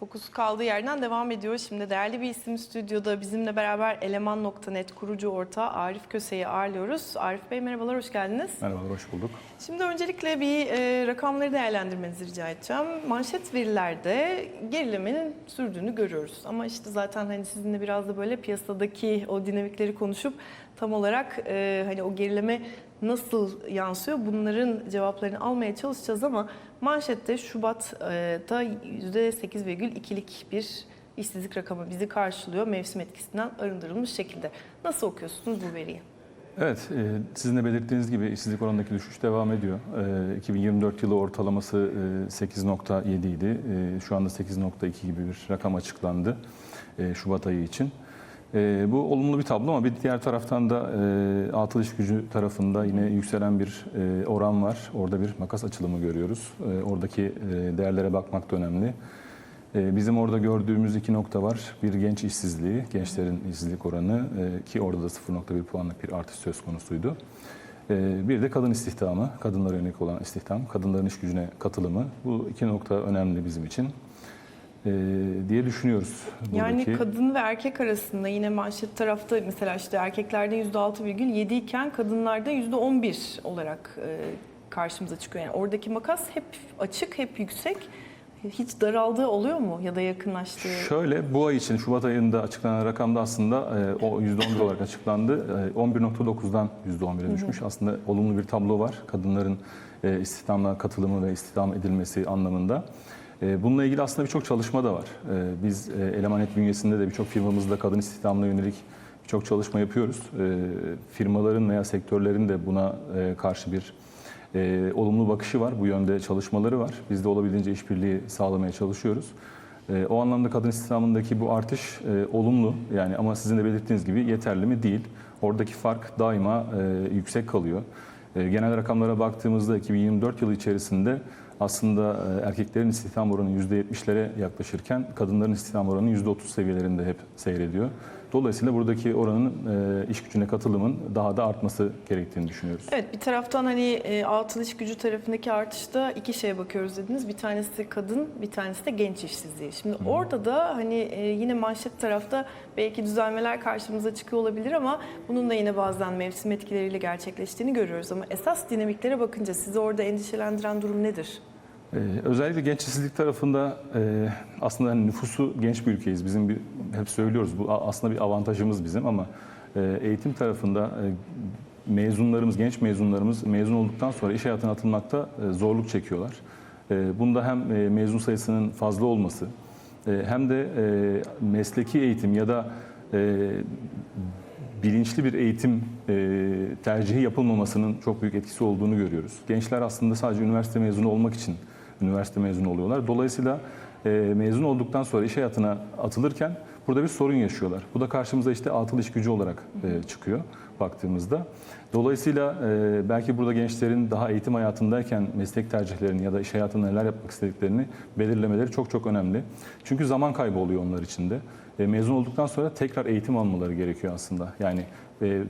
Fokus kaldığı yerden devam ediyor. Şimdi değerli bir isim stüdyoda bizimle beraber Eleman.net kurucu ortağı Arif Köse'yi ağırlıyoruz. Arif Bey merhabalar, hoş geldiniz. Merhabalar, hoş bulduk. Şimdi öncelikle bir e, rakamları değerlendirmenizi rica edeceğim. Manşet verilerde gerilemenin sürdüğünü görüyoruz. Ama işte zaten hani sizinle biraz da böyle piyasadaki o dinamikleri konuşup tam olarak e, hani o gerileme nasıl yansıyor bunların cevaplarını almaya çalışacağız ama manşette Şubat'ta %8,2'lik bir işsizlik rakamı bizi karşılıyor mevsim etkisinden arındırılmış şekilde. Nasıl okuyorsunuz bu veriyi? Evet, e, sizin de belirttiğiniz gibi işsizlik oranındaki düşüş devam ediyor. E, 2024 yılı ortalaması e, 8.7 idi. E, şu anda 8.2 gibi bir rakam açıklandı e, Şubat ayı için. E, bu olumlu bir tablo ama bir diğer taraftan da e, atıl iş gücü tarafında yine yükselen bir e, oran var. Orada bir makas açılımı görüyoruz. E, oradaki e, değerlere bakmak da önemli. Ee, Bizim orada gördüğümüz iki nokta var. Bir genç işsizliği, gençlerin işsizlik oranı e, ki orada da 0.1 puanlık bir artış söz konusuydu. Ee, Bir de kadın istihdamı, kadınlara yönelik olan istihdam, kadınların iş gücüne katılımı. Bu iki nokta önemli bizim için diye düşünüyoruz. Yani buradaki. kadın ve erkek arasında yine manşet tarafta mesela işte erkeklerde %6,7 iken kadınlarda %11 olarak e, karşımıza çıkıyor. Yani oradaki makas hep açık, hep yüksek. Hiç daraldığı oluyor mu ya da yakınlaştığı? Şöyle bu ay için Şubat ayında açıklanan rakamda aslında e, o %11 olarak açıklandı. E, 11.9'dan %11'e düşmüş. Aslında olumlu bir tablo var. Kadınların e, istihdamla katılımı ve istihdam edilmesi anlamında. E, bununla ilgili aslında birçok çalışma da var. E, biz e, Elemanet bünyesinde de birçok firmamızda kadın istihdamına yönelik birçok çalışma yapıyoruz. E, firmaların veya sektörlerin de buna e, karşı bir e, olumlu bakışı var. Bu yönde çalışmaları var. Biz de olabildiğince işbirliği sağlamaya çalışıyoruz. O anlamda kadın istihdamındaki bu artış olumlu. Yani ama sizin de belirttiğiniz gibi yeterli mi? Değil. Oradaki fark daima yüksek kalıyor. Genel rakamlara baktığımızda 2024 yılı içerisinde aslında e, erkeklerin istihdam oranı %70'lere yaklaşırken kadınların istihdam oranı %30 seviyelerinde hep seyrediyor. Dolayısıyla buradaki oranın e, iş gücüne katılımın daha da artması gerektiğini düşünüyoruz. Evet bir taraftan hani e, atıl iş gücü tarafındaki artışta iki şeye bakıyoruz dediniz. Bir tanesi kadın, bir tanesi de genç işsizliği. Şimdi orada da hani e, yine manşet tarafta belki düzelmeler karşımıza çıkıyor olabilir ama bunun da yine bazen mevsim etkileriyle gerçekleştiğini görüyoruz. Ama esas dinamiklere bakınca sizi orada endişelendiren durum nedir? Ee, özellikle genç işsizlik tarafında e, aslında hani nüfusu genç bir ülkeyiz. Bizim bir, hep söylüyoruz bu aslında bir avantajımız bizim ama e, eğitim tarafında e, mezunlarımız, genç mezunlarımız mezun olduktan sonra iş hayatına atılmakta e, zorluk çekiyorlar. E, bunda hem e, mezun sayısının fazla olması e, hem de e, mesleki eğitim ya da e, bilinçli bir eğitim e, tercihi yapılmamasının çok büyük etkisi olduğunu görüyoruz. Gençler aslında sadece üniversite mezunu olmak için üniversite mezunu oluyorlar. Dolayısıyla e, mezun olduktan sonra iş hayatına atılırken burada bir sorun yaşıyorlar. Bu da karşımıza işte atıl iş gücü olarak e, çıkıyor baktığımızda. Dolayısıyla e, belki burada gençlerin daha eğitim hayatındayken meslek tercihlerini ya da iş hayatında neler yapmak istediklerini belirlemeleri çok çok önemli. Çünkü zaman kaybı oluyor onlar için de. Mezun olduktan sonra tekrar eğitim almaları gerekiyor aslında. Yani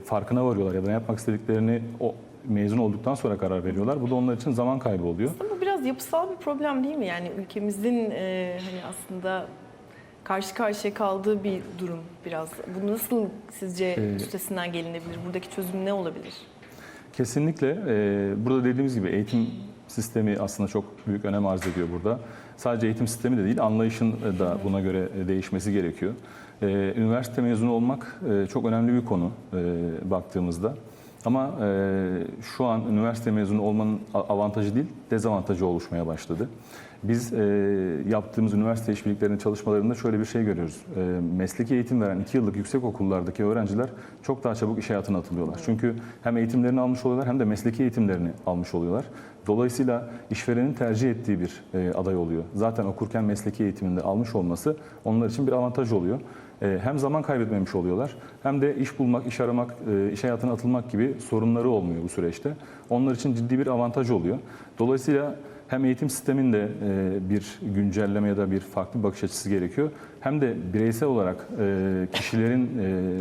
farkına varıyorlar ya da ne yapmak istediklerini o mezun olduktan sonra karar veriyorlar. Bu da onlar için zaman kaybı oluyor. Ama bu biraz yapısal bir problem değil mi? Yani ülkemizin e, hani aslında karşı karşıya kaldığı bir durum biraz. Bu nasıl sizce Ee, üstesinden gelinebilir? Buradaki çözüm ne olabilir? Kesinlikle. e, burada dediğimiz gibi eğitim sistemi aslında çok büyük önem arz ediyor burada. Sadece eğitim sistemi de değil, anlayışın da buna göre değişmesi gerekiyor. E, Üniversite mezunu olmak e, çok önemli bir konu e, baktığımızda. Ama e, şu an üniversite mezunu olmanın avantajı değil, dezavantajı oluşmaya başladı. Biz e, yaptığımız üniversite işbirliklerinin çalışmalarında şöyle bir şey görüyoruz. E, mesleki eğitim veren 2 yıllık yüksek okullardaki öğrenciler çok daha çabuk iş hayatına atılıyorlar. Çünkü hem eğitimlerini almış oluyorlar hem de mesleki eğitimlerini almış oluyorlar. Dolayısıyla işverenin tercih ettiği bir e, aday oluyor. Zaten okurken mesleki eğitiminde almış olması onlar için bir avantaj oluyor. E, hem zaman kaybetmemiş oluyorlar hem de iş bulmak, iş aramak, e, iş hayatına atılmak gibi sorunları olmuyor bu süreçte. Onlar için ciddi bir avantaj oluyor. Dolayısıyla hem eğitim sisteminde e, bir güncelleme ya da bir farklı bakış açısı gerekiyor. Hem de bireysel olarak e, kişilerin,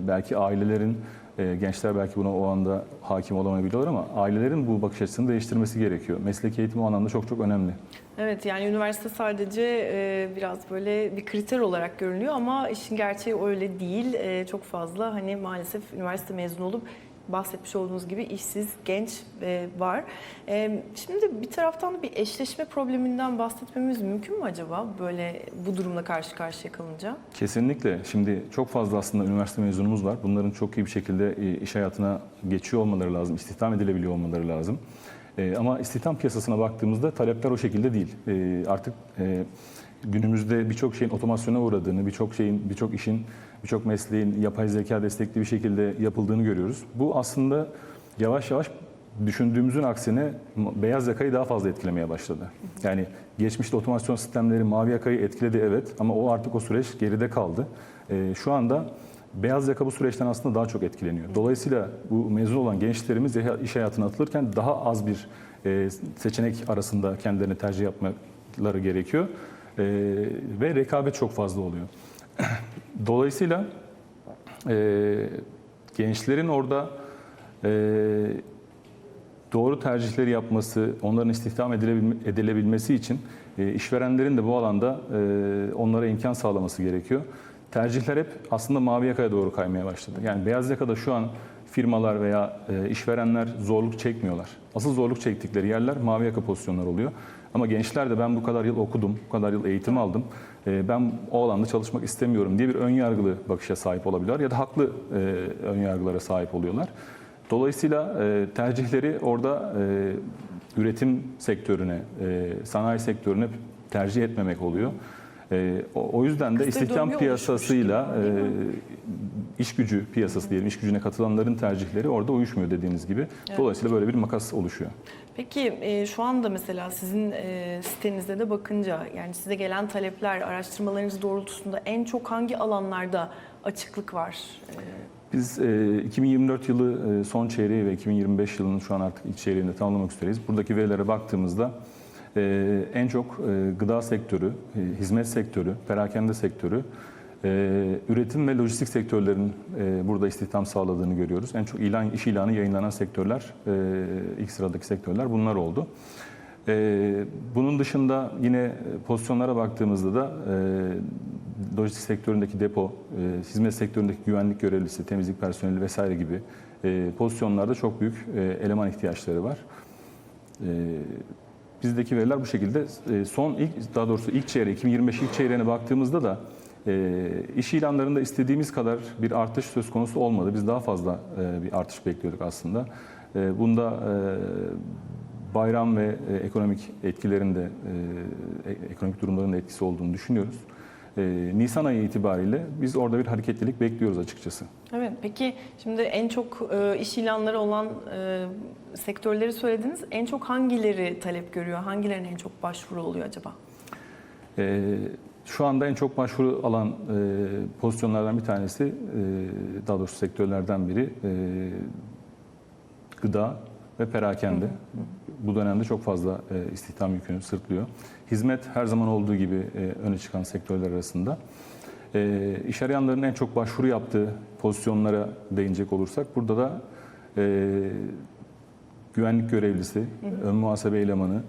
belki ailelerin E, gençler belki buna o anda hakim olamayabiliyorlar ama ailelerin bu bakış açısını değiştirmesi gerekiyor. Mesleki eğitim o anlamda çok çok önemli. Evet yani üniversite sadece e, biraz böyle bir kriter olarak görünüyor ama işin gerçeği öyle değil. E, çok fazla hani maalesef üniversite mezunu olup bahsetmiş olduğunuz gibi işsiz genç e, var. E, şimdi bir taraftan da bir eşleşme probleminden bahsetmemiz mümkün mü acaba böyle bu durumla karşı karşıya kalınca? Kesinlikle. Şimdi çok fazla aslında üniversite mezunumuz var. Bunların çok iyi bir şekilde e, iş hayatına geçiyor olmaları lazım, istihdam edilebiliyor olmaları lazım. E, Ama istihdam piyasasına baktığımızda talepler o şekilde değil. E, Artık e, günümüzde birçok şeyin otomasyona uğradığını, birçok şeyin, birçok işin, birçok mesleğin yapay zeka destekli bir şekilde yapıldığını görüyoruz. Bu aslında yavaş yavaş düşündüğümüzün aksine beyaz yakayı daha fazla etkilemeye başladı. Yani geçmişte otomasyon sistemleri mavi yakayı etkiledi evet ama o artık o süreç geride kaldı. Ee, şu anda beyaz yaka bu süreçten aslında daha çok etkileniyor. Dolayısıyla bu mezun olan gençlerimiz iş hayatına atılırken daha az bir e, seçenek arasında kendilerini tercih yapmaları gerekiyor. Ee, ve rekabet çok fazla oluyor. Dolayısıyla e, gençlerin orada e, doğru tercihleri yapması, onların istihdam edilebilme- edilebilmesi için e, işverenlerin de bu alanda e, onlara imkan sağlaması gerekiyor. Tercihler hep aslında mavi yakaya doğru kaymaya başladı. Yani beyaz yakada şu an firmalar veya e, işverenler zorluk çekmiyorlar. Asıl zorluk çektikleri yerler mavi yaka pozisyonlar oluyor. Ama gençler de ben bu kadar yıl okudum, bu kadar yıl eğitim aldım, e, ben o alanda çalışmak istemiyorum diye bir ön yargılı bakışa sahip olabiliyorlar ya da haklı e, ön yargılara sahip oluyorlar. Dolayısıyla e, tercihleri orada üretim sektörüne, sanayi sektörüne tercih etmemek oluyor. E, o, yüzden de istihdam piyasasıyla e, iş gücü piyasası diyelim, iş gücüne katılanların tercihleri orada uyuşmuyor dediğiniz gibi. Dolayısıyla böyle bir makas oluşuyor. Peki e, şu anda mesela sizin e, sitenizde de bakınca yani size gelen talepler, araştırmalarınız doğrultusunda en çok hangi alanlarda açıklık var? E, Biz e, 2024 yılı e, son çeyreği ve 2025 yılının şu an artık ilk çeyreğini tamamlamak üzereyiz. Buradaki verilere baktığımızda e, en çok e, gıda sektörü, e, hizmet sektörü, perakende sektörü, e, üretim ve lojistik sektörlerin burada istihdam sağladığını görüyoruz. En çok ilan iş ilanı yayınlanan sektörler, ilk sıradaki sektörler bunlar oldu. Bunun dışında yine pozisyonlara baktığımızda da lojistik sektöründeki depo, hizmet sektöründeki güvenlik görevlisi, temizlik personeli vesaire gibi pozisyonlarda çok büyük eleman ihtiyaçları var. Bizdeki veriler bu şekilde. E, son ilk daha doğrusu ilk çeyreğe 2025 ilk çeyreğine baktığımızda da e, iş ilanlarında istediğimiz kadar bir artış söz konusu olmadı. Biz daha fazla e, bir artış bekliyorduk aslında. Bunda bayram ve ekonomik etkilerin de ekonomik durumların da etkisi olduğunu düşünüyoruz. E, Nisan ayı itibariyle biz orada bir hareketlilik bekliyoruz açıkçası. Evet, peki şimdi en çok e, iş ilanları olan e, sektörleri söylediniz. En çok hangileri talep görüyor? Hangilerine en çok başvuru oluyor acaba? E, şu anda en çok başvuru alan e, pozisyonlardan bir tanesi, e, daha doğrusu sektörlerden biri e, gıda ve perakende. Bu dönemde çok fazla e, istihdam yükünü sırtlıyor. Hizmet her zaman olduğu gibi e, öne çıkan sektörler arasında. E, iş arayanların en çok başvuru yaptığı pozisyonlara değinecek olursak burada da e, güvenlik görevlisi, ön muhasebe elemanı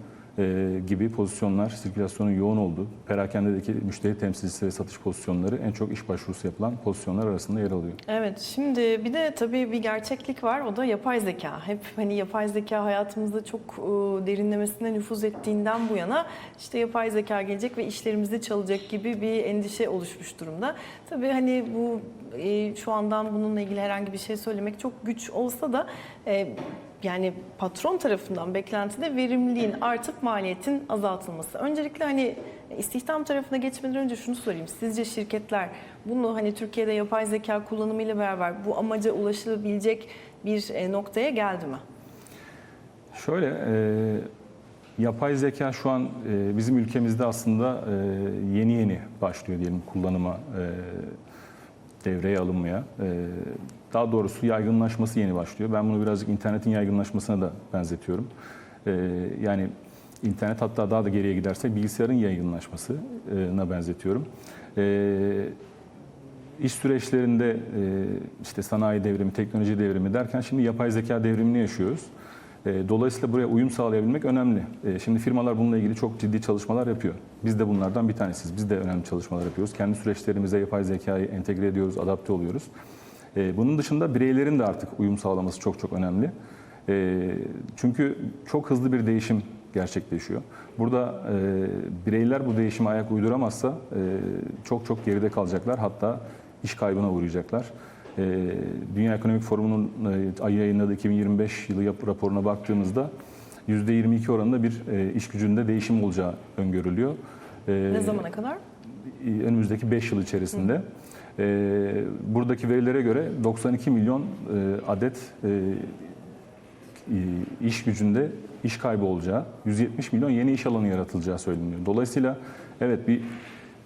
gibi pozisyonlar sirkülasyonun yoğun olduğu, perakendedeki müşteri temsilcisi ve satış pozisyonları en çok iş başvurusu yapılan pozisyonlar arasında yer alıyor. Evet, şimdi bir de tabii bir gerçeklik var. O da yapay zeka. Hep hani yapay zeka hayatımızda çok e, derinlemesine nüfuz ettiğinden bu yana işte yapay zeka gelecek ve işlerimizi çalacak gibi bir endişe oluşmuş durumda. Tabii hani bu e, şu andan bununla ilgili herhangi bir şey söylemek çok güç olsa da e, yani patron tarafından beklentide verimliliğin artıp maliyetin azaltılması. Öncelikle hani istihdam tarafına geçmeden önce şunu sorayım. Sizce şirketler bunu hani Türkiye'de yapay zeka kullanımıyla beraber bu amaca ulaşılabilecek bir e, noktaya geldi mi? Şöyle, e, yapay zeka şu an e, bizim ülkemizde aslında e, yeni yeni başlıyor diyelim kullanıma, e, devreye alınmaya. E, daha doğrusu yaygınlaşması yeni başlıyor. Ben bunu birazcık internetin yaygınlaşmasına da benzetiyorum. E, yani internet hatta daha da geriye giderse bilgisayarın yaygınlaşmasına benzetiyorum. E, iş süreçlerinde işte sanayi devrimi, teknoloji devrimi derken şimdi yapay zeka devrimini yaşıyoruz. E, Dolayısıyla buraya uyum sağlayabilmek önemli. E, Şimdi firmalar bununla ilgili çok ciddi çalışmalar yapıyor. Biz de bunlardan bir tanesiyiz. Biz de önemli çalışmalar yapıyoruz. Kendi süreçlerimize yapay zekayı entegre ediyoruz, adapte oluyoruz. E, Bunun dışında bireylerin de artık uyum sağlaması çok çok önemli. Çünkü çok hızlı bir değişim gerçekleşiyor. Burada bireyler bu değişime ayak uyduramazsa çok çok geride kalacaklar. Hatta iş kaybına uğrayacaklar. E, Dünya Ekonomik Forumu'nun e, ayı yayınladığı 2025 yılı raporuna baktığımızda %22 oranında bir e, iş gücünde değişim olacağı öngörülüyor. E, Ne zamana kadar? önümüzdeki 5 yıl içerisinde. Ee, buradaki verilere göre 92 milyon e, adet e, e, iş gücünde iş kaybı olacağı, 170 milyon yeni iş alanı yaratılacağı söyleniyor. Dolayısıyla evet bir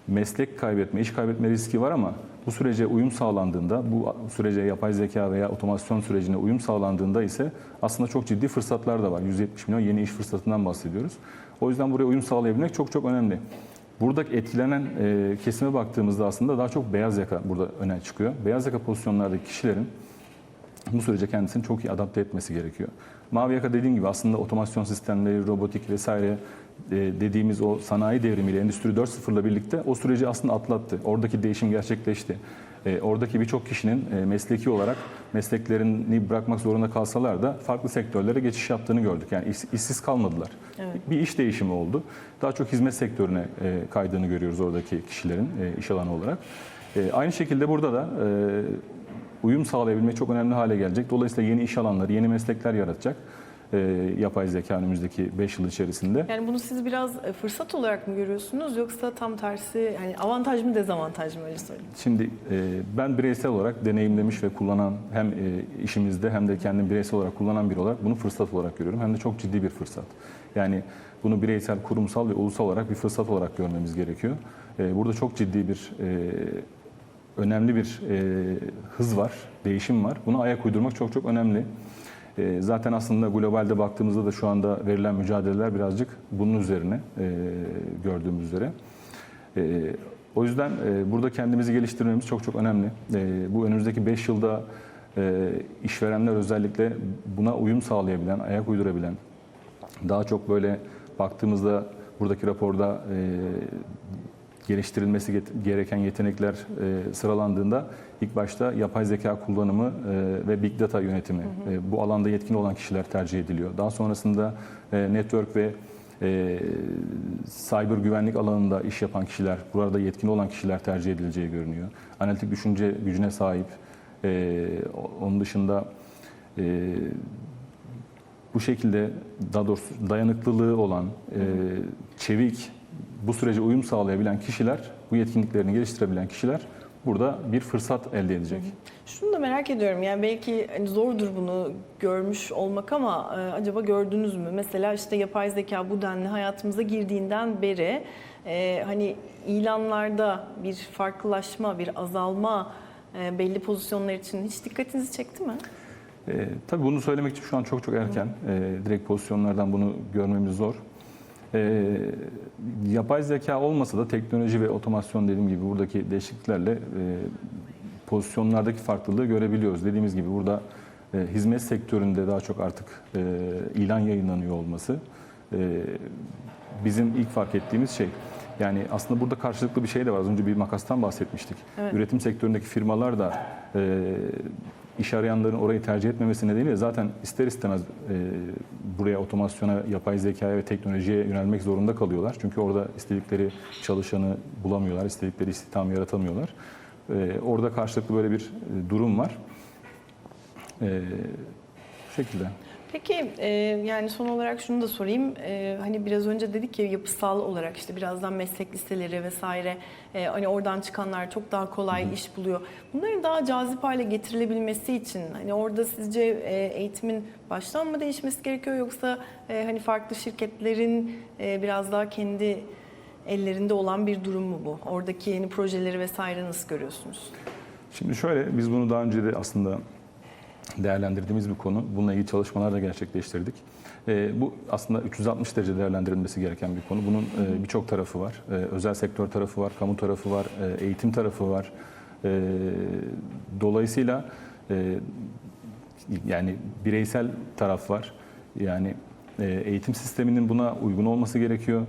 meslek kaybetme, iş kaybetme riski var ama bu sürece uyum sağlandığında, bu sürece yapay zeka veya otomasyon sürecine uyum sağlandığında ise aslında çok ciddi fırsatlar da var. 170 milyon yeni iş fırsatından bahsediyoruz. O yüzden buraya uyum sağlayabilmek çok çok önemli. Buradaki etkilenen e, kesime baktığımızda aslında daha çok beyaz yaka burada öne çıkıyor. Beyaz yaka pozisyonlardaki kişilerin bu sürece kendisini çok iyi adapte etmesi gerekiyor. Mavi yaka dediğim gibi aslında otomasyon sistemleri, robotik vesaire dediğimiz o sanayi devrimiyle Endüstri 4.0'la birlikte o süreci aslında atlattı. Oradaki değişim gerçekleşti. E, Oradaki birçok kişinin e, mesleki olarak mesleklerini bırakmak zorunda kalsalar da farklı sektörlere geçiş yaptığını gördük. Yani iş- işsiz kalmadılar. Evet. Bir iş değişimi oldu. Daha çok hizmet sektörüne e, kaydığını görüyoruz oradaki kişilerin e, iş alanı olarak. E, Aynı şekilde burada da e, uyum sağlayabilmek çok önemli hale gelecek. Dolayısıyla yeni iş alanları, yeni meslekler yaratacak e, yapay zeka önümüzdeki 5 yıl içerisinde. Yani bunu siz biraz e, fırsat olarak mı görüyorsunuz yoksa tam tersi yani avantaj mı dezavantaj mı öyle söyleyeyim. Şimdi e, ben bireysel olarak deneyimlemiş ve kullanan hem e, işimizde hem de kendim bireysel olarak kullanan biri olarak bunu fırsat olarak görüyorum. Hem de çok ciddi bir fırsat. Yani bunu bireysel, kurumsal ve ulusal olarak bir fırsat olarak görmemiz gerekiyor. E, burada çok ciddi bir e, önemli bir e, hız var, değişim var. Buna ayak uydurmak çok çok önemli. E, zaten aslında globalde baktığımızda da şu anda verilen mücadeleler birazcık bunun üzerine e, gördüğümüz üzere. E, o yüzden e, burada kendimizi geliştirmemiz çok çok önemli. E, bu önümüzdeki 5 yılda e, işverenler özellikle buna uyum sağlayabilen, ayak uydurabilen, daha çok böyle baktığımızda buradaki raporda geliştirilmesi gereken yetenekler e, sıralandığında ilk başta yapay zeka kullanımı e, ve big data yönetimi e, bu alanda yetkin olan kişiler tercih ediliyor. Daha sonrasında e, network ve e, cyber güvenlik alanında iş yapan kişiler, burada yetkin olan kişiler tercih edileceği görünüyor. Analitik düşünce gücüne sahip, e, onun dışında e, bu şekilde daha doğrusu dayanıklılığı olan, e, çevik, bu sürece uyum sağlayabilen kişiler, bu yetkinliklerini geliştirebilen kişiler burada bir fırsat elde edecek. Şunu da merak ediyorum yani belki hani zordur bunu görmüş olmak ama e, acaba gördünüz mü? Mesela işte yapay zeka bu denli hayatımıza girdiğinden beri e, hani ilanlarda bir farklılaşma, bir azalma e, belli pozisyonlar için hiç dikkatinizi çekti mi? E, tabii bunu söylemek için şu an çok çok erken. E, direkt pozisyonlardan bunu görmemiz zor. E, yapay zeka olmasa da teknoloji ve otomasyon dediğim gibi buradaki değişikliklerle e, pozisyonlardaki farklılığı görebiliyoruz. Dediğimiz gibi burada e, hizmet sektöründe daha çok artık e, ilan yayınlanıyor olması e, bizim ilk fark ettiğimiz şey. Yani aslında burada karşılıklı bir şey de var. Az önce bir makastan bahsetmiştik. Evet. Üretim sektöründeki firmalar da e, iş arayanların orayı tercih etmemesi nedeniyle zaten ister istemez e, buraya otomasyona, yapay zekaya ve teknolojiye yönelmek zorunda kalıyorlar. Çünkü orada istedikleri çalışanı bulamıyorlar, istedikleri istihdam yaratamıyorlar. E, orada karşılıklı böyle bir e, durum var. E, şekilde. Peki e, yani son olarak şunu da sorayım. E, hani biraz önce dedik ya yapısal olarak işte birazdan meslek listeleri vesaire e, hani oradan çıkanlar çok daha kolay iş buluyor. Bunların daha cazip hale getirilebilmesi için hani orada sizce e, eğitimin baştan mı değişmesi gerekiyor yoksa e, hani farklı şirketlerin e, biraz daha kendi ellerinde olan bir durum mu bu? Oradaki yeni projeleri vesaire nasıl görüyorsunuz? Şimdi şöyle, biz bunu daha önce de aslında değerlendirdiğimiz bir konu. Bununla ilgili çalışmalar da gerçekleştirdik. Ee, bu aslında 360 derece değerlendirilmesi gereken bir konu. Bunun e, birçok tarafı var. Ee, özel sektör tarafı var, kamu tarafı var, e, eğitim tarafı var. E, dolayısıyla e, yani bireysel taraf var. Yani e, eğitim sisteminin buna uygun olması gerekiyor.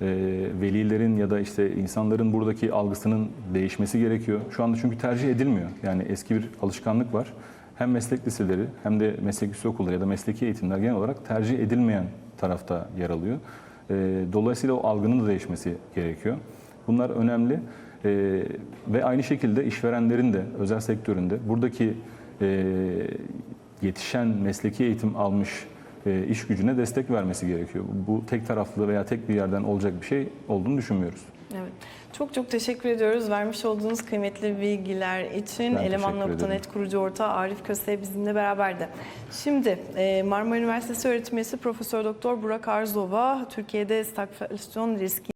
E, velilerin ya da işte insanların buradaki algısının değişmesi gerekiyor. Şu anda çünkü tercih edilmiyor. Yani eski bir alışkanlık var. Hem meslek liseleri hem de meslek yüksekokulları ya da mesleki eğitimler genel olarak tercih edilmeyen tarafta yer alıyor. E, dolayısıyla o algının da değişmesi gerekiyor. Bunlar önemli. E, ve aynı şekilde işverenlerin de özel sektöründe buradaki e, yetişen mesleki eğitim almış e, iş gücüne destek vermesi gerekiyor. Bu tek taraflı veya tek bir yerden olacak bir şey olduğunu düşünmüyoruz. Evet. Çok çok teşekkür ediyoruz vermiş olduğunuz kıymetli bilgiler için. Ben Eleman.net kurucu ortağı Arif Köse bizimle beraberdi. Şimdi e, Marmara Üniversitesi öğretim üyesi Profesör Doktor Burak Arzova Türkiye'de stagflasyon riski